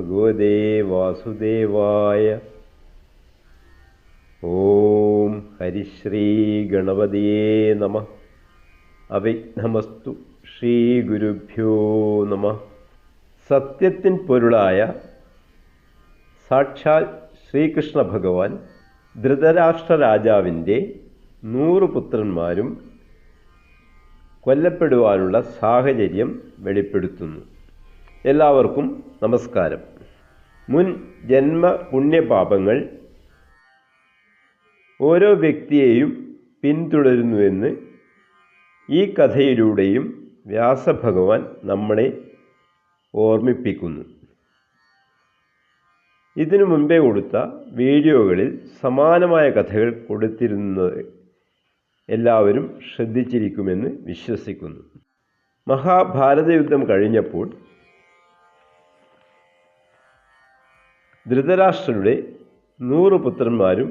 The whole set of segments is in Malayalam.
ഭഗവതേ വാസുദേവായ ഓം ഹരിശ്രീ ഗണപതിയേ നമ അവിഘ്നമസ്തു ശ്രീ ഗുരുഭ്യോ നമ സത്യത്തിൻ പൊരുളായ സാക്ഷാൽ ശ്രീകൃഷ്ണ ഭഗവാൻ ധൃതരാഷ്ട്ര രാജാവിന്റെ നൂറ് പുത്രന്മാരും കൊല്ലപ്പെടുവാനുള്ള സാഹചര്യം വെളിപ്പെടുത്തുന്നു. എല്ലാവർക്കും നമസ്കാരം. മുൻ ജന്മ പുണ്യപാപങ്ങൾ ഓരോ വ്യക്തിയെയും പിന്തുടരുന്നുവെന്ന് ഈ കഥയിലൂടെയും വ്യാസഭഗവാൻ നമ്മളെ ഓർമ്മിപ്പിക്കുന്നു. ഇതിനു മുൻപേ കൊടുത്ത വീഡിയോകളിൽ സമാനമായ കഥകൾ കൊടുത്തിരുന്നത് എല്ലാവരും ശ്രദ്ധിച്ചിരിക്കുമെന്ന് വിശ്വസിക്കുന്നു. മഹാഭാരത യുദ്ധം കഴിഞ്ഞപ്പോൾ ധൃതരാഷ്ട്രരുടെ നൂറ് പുത്രന്മാരും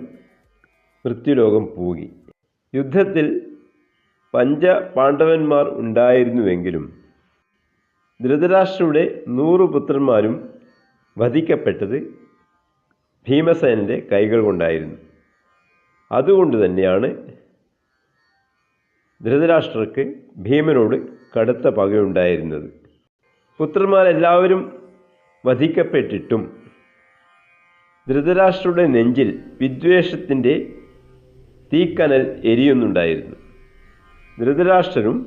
മൃത്യുലോകം പോയി. യുദ്ധത്തിൽ പഞ്ച പാണ്ഡവന്മാർ ഉണ്ടായിരുന്നുവെങ്കിലും ധൃതരാഷ്ട്രയുടെ നൂറു പുത്രന്മാരും വധിക്കപ്പെട്ടത് ഭീമസേനന്റെ കൈകൾ കൊണ്ടായിരുന്നു. അതുകൊണ്ട് തന്നെയാണ് ധൃതരാഷ്ട്രർക്ക് ഭീമനോട് കടുത്ത പകയുണ്ടായിരുന്നത്. പുത്രന്മാരെല്ലാവരും വധിക്കപ്പെട്ടിട്ടും ധൃതരാഷ്ട്രയുടെ നെഞ്ചിൽ വിദ്വേഷത്തിന്റെ തീക്കനൽ എരിയുന്നുണ്ടായിരുന്നു. ധൃതരാഷ്ട്രനും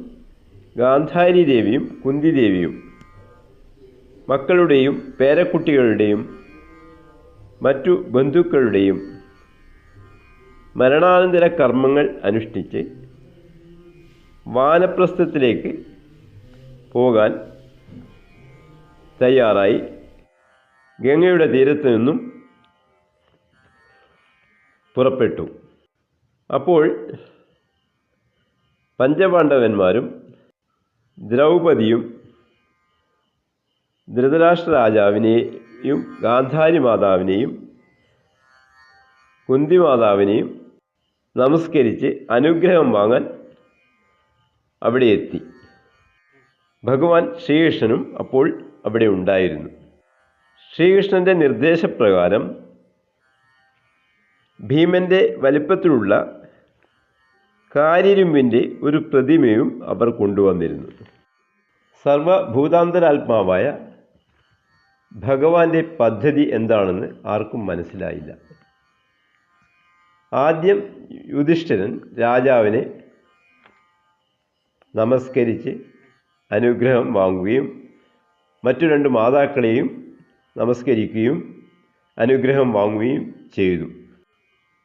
ഗാന്ധാരി ദേവിയും കുന്തി ദേവിയും മക്കളുടെയും പേരക്കുട്ടികളുടെയും മറ്റു ബന്ധുക്കളുടെയും മരണാനന്തര കർമ്മങ്ങൾ അനുഷ്ഠിച്ച് വാനപ്രസ്ഥത്തിലേക്ക് പോകാൻ തയ്യാറായി. ഗംഗയുടെ തീരത്തു നിന്നും പുറപ്പെട്ടു. അപ്പോൾ പഞ്ചപാണ്ഡവന്മാരും ദ്രൗപദിയും ധൃതരാഷ്ട്ര രാജാവിനെയും ഗാന്ധാരി മാതാവിനെയും കുന്തി മാതാവിനെയും നമസ്കരിച്ച് അനുഗ്രഹം വാങ്ങാൻ അവിടെ എത്തി. ഭഗവാൻ ശ്രീകൃഷ്ണനും അപ്പോൾ അവിടെ ഉണ്ടായിരുന്നു. ശ്രീകൃഷ്ണന്റെ നിർദ്ദേശപ്രകാരം ഭീമന്റെ വലിപ്പത്തിലുള്ള കാരിരുമ്പിന്റെ ഒരു പ്രതിമയും അവർ കൊണ്ടുവന്നിരുന്നു. സർവഭൂതാന്തരാത്മാവായ ഭഗവാന്റെ പദ്ധതി എന്താണെന്ന് ആർക്കും മനസ്സിലായില്ല. ആദ്യം യുധിഷ്ഠിരൻ രാജാവിനെ നമസ്കരിച്ച് അനുഗ്രഹം വാങ്ങുകയും മറ്റു രണ്ട് മാതാക്കളെയും നമസ്കരിക്കുകയും അനുഗ്രഹം വാങ്ങുകയും ചെയ്തു.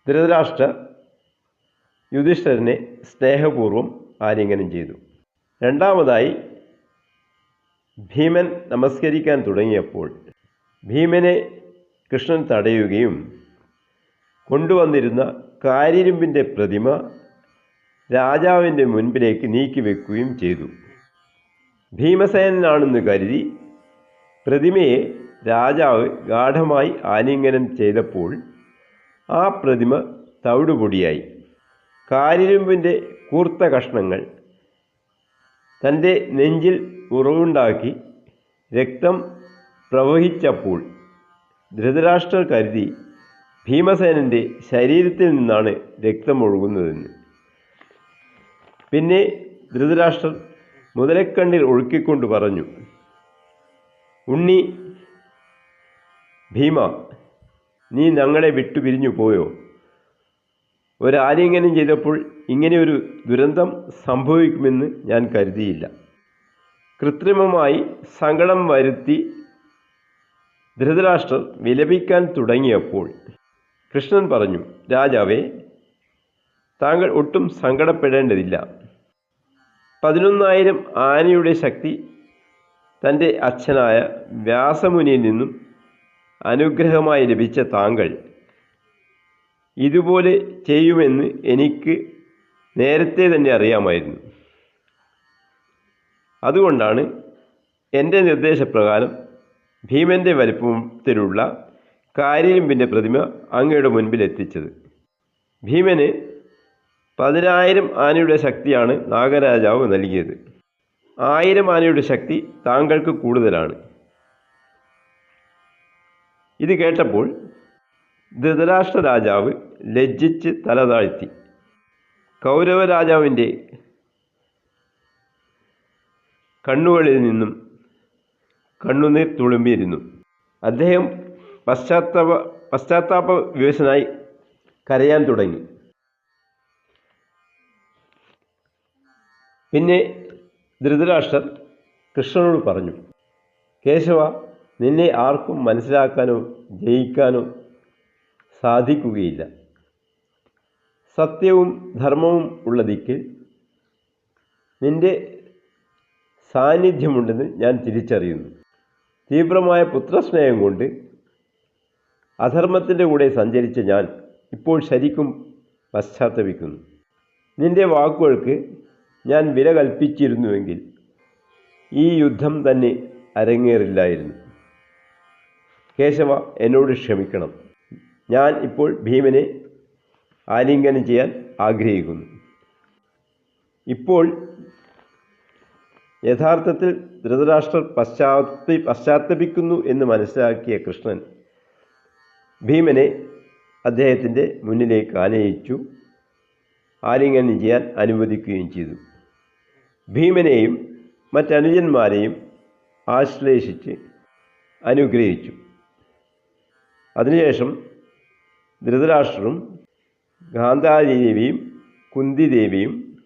ധൃതരാഷ്ട്ര യുധിഷ്ഠരനെ സ്നേഹപൂർവം ആലിംഗനം ചെയ്തു. രണ്ടാമതായി ഭീമൻ നമസ്കരിക്കാൻ തുടങ്ങിയപ്പോൾ ഭീമനെ കൃഷ്ണൻ തടയുകയും കൊണ്ടുവന്നിരുന്ന കാരിരുമ്പിന്റെ പ്രതിമ രാജാവിന്റെ മുൻപിലേക്ക് നീക്കി വെക്കുകയും ചെയ്തു. ഭീമസേനാണെന്ന് കരുതി പ്രതിമയെ രാജാവ് ഗാഠമായി ആലിംഗനം ചെയ്തപ്പോൾ ആ പ്രതിമ തവിടുപൊടിയായി. കാരിരുമ്പിന്റെ കൂർത്ത കഷ്ണങ്ങൾ തന്റെ നെഞ്ചിൽ ഉറവുണ്ടാക്കി രക്തം പ്രവഹിച്ചപ്പോൾ ധൃതരാഷ്ട്രർ കരുതി ഭീമസേനന്റെ ശരീരത്തിൽ നിന്നാണ് രക്തം രക്തമൊഴുകുന്നതെന്ന്. പിന്നെ ധൃതരാഷ്ട്രർ മുതലക്കണ്ണിൽ ഒഴുക്കിക്കൊണ്ട് പറഞ്ഞു ഉണ്ണി ഭീമ നീ ഞങ്ങളെ വിട്ടു പിരിഞ്ഞു പോയോ? ഒരാലിംഗനം ചെയ്തപ്പോൾ ഇങ്ങനെയൊരു ദുരന്തം സംഭവിക്കുമെന്ന് ഞാൻ കരുതിയില്ല. കൃത്രിമമായി സങ്കടം വരുത്തി ധൃതരാഷ്ട്രർ വിലപിക്കാൻ തുടങ്ങിയപ്പോൾ കൃഷ്ണൻ പറഞ്ഞു രാജാവേ താങ്കൾ ഒട്ടും സങ്കടപ്പെടേണ്ടതില്ല. പതിനൊന്നായിരം ആനയുടെ ശക്തി തന്റെ അച്ഛനായ വ്യാസമുനിയിൽ നിന്നും അനുഗ്രഹമായി ലഭിച്ച താങ്കൾ ഇതുപോലെ ചെയ്യുമെന്ന് എനിക്ക് നേരത്തെ തന്നെ അറിയാമായിരുന്നു. അതുകൊണ്ടാണ് എന്റെ നിർദ്ദേശപ്രകാരം ഭീമന്റെ വലിപ്പത്തിലുള്ള കാര്യലിമ്പിന്റെ പ്രതിമ അങ്ങയുടെ മുൻപിൽ എത്തിച്ചത്. ഭീമന് പതിനായിരം ആനയുടെ ശക്തിയാണ് നാഗരാജാവ് നൽകിയത്. ആയിരം ആനയുടെ ശക്തി താങ്കൾക്ക് കൂടുതലാണ്. ഇത് കേട്ടപ്പോൾ ധൃതരാഷ്ട്ര രാജാവ് ലജ്ജിച്ച് തല താഴ്ത്തി. കൗരവ രാജാവിന്റെ കണ്ണുകളിൽ നിന്നും കണ്ണുനീർ തുളുമ്പിയിരുന്നു. അദ്ദേഹം പശ്ചാത്താപ പശ്ചാത്താപ വിവശനായി കരയാൻ തുടങ്ങി. പിന്നെ ധൃതരാഷ്ട്രർ കൃഷ്ണനോട് പറഞ്ഞു കേശവ നിന്നെ ആർക്കും മനസ്സിലാക്കാനോ ജയിക്കാനോ സാധിക്കുകയില്ല. സത്യവും ധർമ്മവും ഉള്ള ദിക്കിൽ നിന്റെ സാന്നിധ്യമുണ്ടെന്ന് ഞാൻ തിരിച്ചറിയുന്നു. തീവ്രമായ പുത്രസ്നേഹം കൊണ്ട് അധർമ്മത്തിന്റെ കൂടെ സഞ്ചരിച്ച ഞാൻ ഇപ്പോൾ ശരിക്കും പശ്ചാത്തപിക്കുന്നു. നിന്റെ വാക്കുകൾക്ക് ഞാൻ വില കൽപ്പിച്ചിരുന്നുവെങ്കിൽ ഈ യുദ്ധം തന്നെ അരങ്ങേറില്ലായിരുന്നു. കേശവ എന്നോട് ക്ഷമിക്കണം. ഞാൻ ഇപ്പോൾ ഭീമനെ ആലിംഗനം ചെയ്യാൻ ആഗ്രഹിക്കുന്നു. ഇപ്പോൾ യഥാർത്ഥത്തിൽ ധൃതരാഷ്ട്രർ പശ്ചാത്ത പശ്ചാത്തപിക്കുന്നു എന്ന് മനസ്സിലാക്കിയ കൃഷ്ണൻ ഭീമനെ അദ്ദേഹത്തിന്റെ മുന്നിലേക്ക് ആനയിച്ചു ആലിംഗനം ചെയ്യാൻ അനുവദിക്കുകയും ചെയ്തു. ഭീമനെയും മറ്റനുജന്മാരെയും ആശ്ലേഷിച്ച് അനുഗ്രഹിച്ചു. അതിനുശേഷം ധൃതരാഷ്ട്രരും ഗാന്ധാരിദേവിയും കുന്തിദേവിയും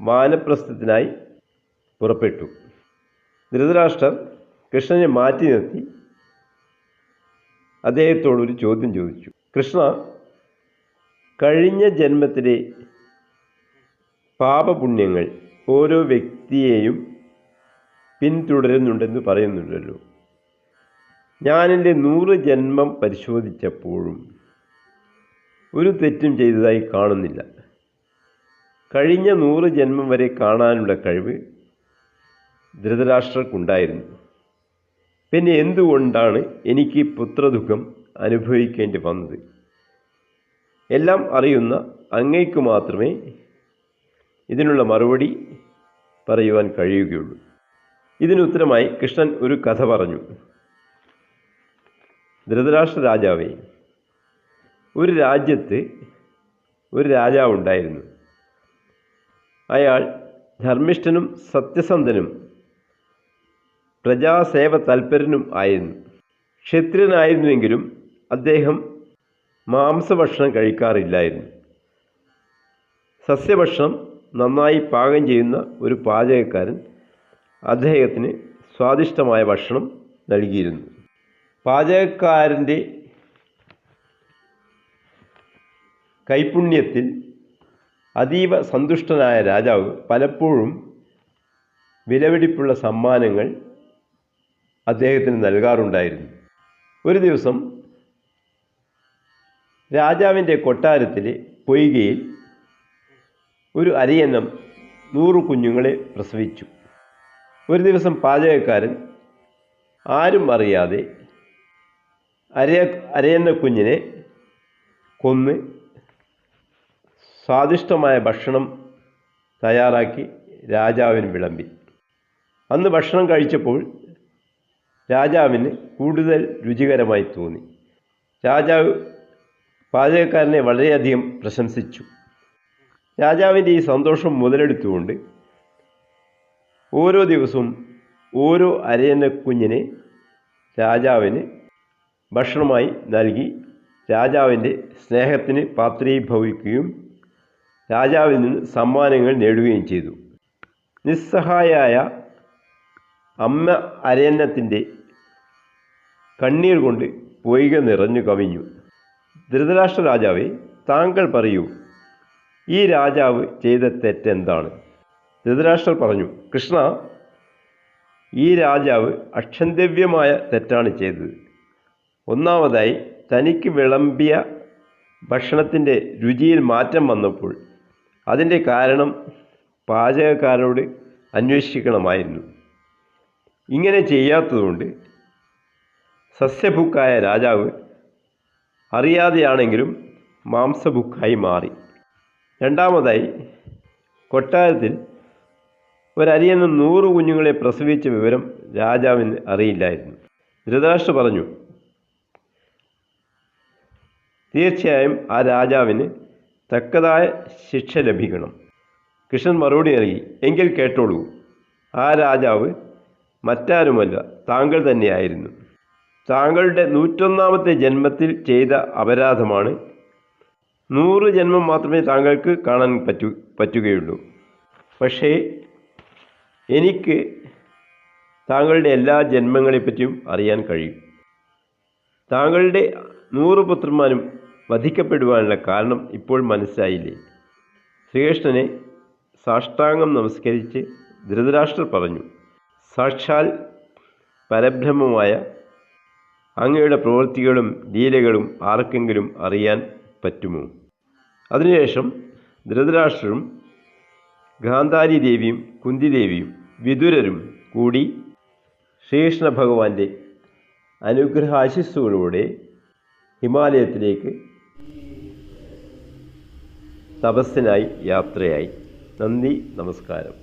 വാനപ്രസ്ഥത്തിനായി പുറപ്പെട്ടു. ധൃതരാഷ്ട്രർ കൃഷ്ണനെ മാറ്റി നിർത്തി. അദ്ദേഹത്തോടൊരു ചോദ്യം ചോദിച്ചു. കൃഷ്ണ കഴിഞ്ഞ ജന്മത്തിലെ പാപപുണ്യങ്ങൾ ഓരോ വ്യക്തിയെയും പിന്തുടരുന്നുണ്ടെന്ന് പറയുന്നുണ്ടല്ലോ. ഞാനെന്റെ നൂറ് ജന്മം പരിശോധിച്ചപ്പോഴും ഒരു തെറ്റും ചെയ്തതായി കാണുന്നില്ല. കഴിഞ്ഞ നൂറ് ജന്മം വരെ കാണാനുള്ള കഴിവ് ധൃതരാഷ്ട്രർക്കുണ്ടായിരുന്നു. പിന്നെ എന്തുകൊണ്ടാണ് എനിക്ക് പുത്രദുഃഖം അനുഭവിക്കേണ്ടി വന്നത്? എല്ലാം അറിയുന്ന അങ്ങയ്ക്ക് മാത്രമേ ഇതിനുള്ള മറുപടി പറയുവാൻ കഴിയുകയുള്ളൂ. ഇതിനുത്തരമായി കൃഷ്ണൻ ഒരു കഥ പറഞ്ഞു. ധൃതരാഷ്ട്ര രാജാവേ ഒരു രാജ്യത്ത് ഒരു രാജാവുണ്ടായിരുന്നു. അയാൾ ധർമ്മിഷ്ഠനും സത്യസന്ധനും പ്രജാസേവ തൽപരനും ആയിരുന്നു. ക്ഷത്രിയനായിരുന്നുവെങ്കിലും അദ്ദേഹം മാംസഭക്ഷണം കഴിക്കാറില്ലായിരുന്നു. സസ്യഭക്ഷണം നന്നായി പാകം ചെയ്യുന്ന ഒരു പാചകക്കാരൻ അദ്ദേഹത്തിന് സ്വാദിഷ്ടമായ ഭക്ഷണം നൽകിയിരുന്നു. പാചകക്കാരന്റെ കൈപുണ്യത്തിൽ അതീവ സന്തുഷ്ടനായ രാജാവ് പലപ്പോഴും വിലപിടിപ്പുള്ള സമ്മാനങ്ങൾ അദ്ദേഹത്തിന് നൽകാറുണ്ടായിരുന്നു. ഒരു ദിവസം രാജാവിന്റെ കൊട്ടാരത്തിലെ പൊയ്കയിൽ ഒരു അരിയന്നം നൂറ് കുഞ്ഞുങ്ങളെ പ്രസവിച്ചു. ഒരു ദിവസം പാചകക്കാരൻ ആരും അറിയാതെ അരയ അരയന്ന കുഞ്ഞിനെ കൊന്ന് സ്വാദിഷ്ടമായ ഭക്ഷണം തയ്യാറാക്കി രാജാവിന് വിളമ്പി. അന്ന് ഭക്ഷണം കഴിച്ചപ്പോൾ രാജാവിന് കൂടുതൽ രുചികരമായി തോന്നി. രാജാവ് പാചകക്കാരനെ വളരെയധികം പ്രശംസിച്ചു. രാജാവിന്റെ ഈ സന്തോഷം മുതലെടുത്തുകൊണ്ട് ഓരോ ദിവസവും ഓരോ അരയന്ന കുഞ്ഞിനെ രാജാവിന് ഭക്ഷണമായി നൽകി രാജാവിന്റെ സ്നേഹത്തിന് പാത്രീഭവിക്കുകയും രാജാവിൽ നിന്ന് സമ്മാനങ്ങൾ നേടുകയും ചെയ്തു. നിസ്സഹായായ അമ്മ അരയന്നത്തിന്റെ കണ്ണീർ കൊണ്ട് പൊയ്ക നിറഞ്ഞു കവിഞ്ഞു. ധൃതരാഷ്ട്ര രാജാവെ താങ്കൾ പറയൂ ഈ രാജാവ് ചെയ്ത തെറ്റെന്താണ്? ധൃതരാഷ്ട്രർ പറഞ്ഞു കൃഷ്ണ ഈ രാജാവ് അക്ഷന്തവ്യമായ തെറ്റാണ് ചെയ്തത്. ഒന്നാമതായി തനിക്ക് വിളമ്പിയ ഭക്ഷണത്തിന്റെ രുചിയിൽ മാറ്റം വന്നപ്പോൾ അതിന്റെ കാരണം പാചകക്കാരോട് അന്വേഷിക്കണമായിരുന്നു. ഇങ്ങനെ ചെയ്യാത്തതുകൊണ്ട് സസ്യഭുക്കായ രാജാവ് അറിയാതെയാണെങ്കിലും മാംസഭുക്കായി മാറി. രണ്ടാമതായി കൊട്ടാരത്തിൽ ഒരരിയെന്ന് നൂറ് കുഞ്ഞുങ്ങളെ പ്രസവിച്ച വിവരം രാജാവിന് അറിയില്ലായിരുന്നു. ധൃതരാഷ്ട്ര പറഞ്ഞു തീർച്ചയായും ആ രാജാവിന് തക്കതായ ശിക്ഷ ലഭിക്കണം. കൃഷ്ണൻ മറുപടി നൽകി എങ്കിൽ കേട്ടോളൂ ആ രാജാവ് മറ്റാരുമല്ല താങ്കൾ തന്നെയായിരുന്നു. താങ്കളുടെ നൂറ്റൊന്നാമത്തെ ജന്മത്തിൽ ചെയ്ത അപരാധമാണ് നൂറ് ജന്മം മാത്രമേ താങ്കൾക്ക് കാണാൻ പറ്റൂ പറ്റുകയുള്ളൂ. പക്ഷേ എനിക്ക് താങ്കളുടെ എല്ലാ ജന്മങ്ങളെപ്പറ്റിയും അറിയാൻ കഴിയും. താങ്കളുടെ നൂറ് പുത്രന്മാരും വധിക്കപ്പെടുവാനുള്ള കാരണം ഇപ്പോൾ മനസ്സിലായില്ലേ? ശ്രീകൃഷ്ണനെ സാഷ്ടാംഗം നമസ്കരിച്ച് ധൃതരാഷ്ട്രർ പറഞ്ഞു സാക്ഷാൽ പരബ്രഹ്മമായ അങ്ങയുടെ പ്രവൃത്തികളും ലീലകളും ആർക്കെങ്കിലും അറിയാൻ പറ്റുമോ? അതിനുശേഷം ധൃതരാഷ്ട്രരും ഗാന്ധാരി ദേവിയും കുന്തിദേവിയും വിദുരരും കൂടി ശ്രീകൃഷ്ണ ഭഗവാന്റെ അനുഗ്രഹാശിസ്സുകളോടെ ഹിമാലയത്തിലേക്ക് തപസ്സിനായി യാത്രയായി. നന്ദി നമസ്കാരം.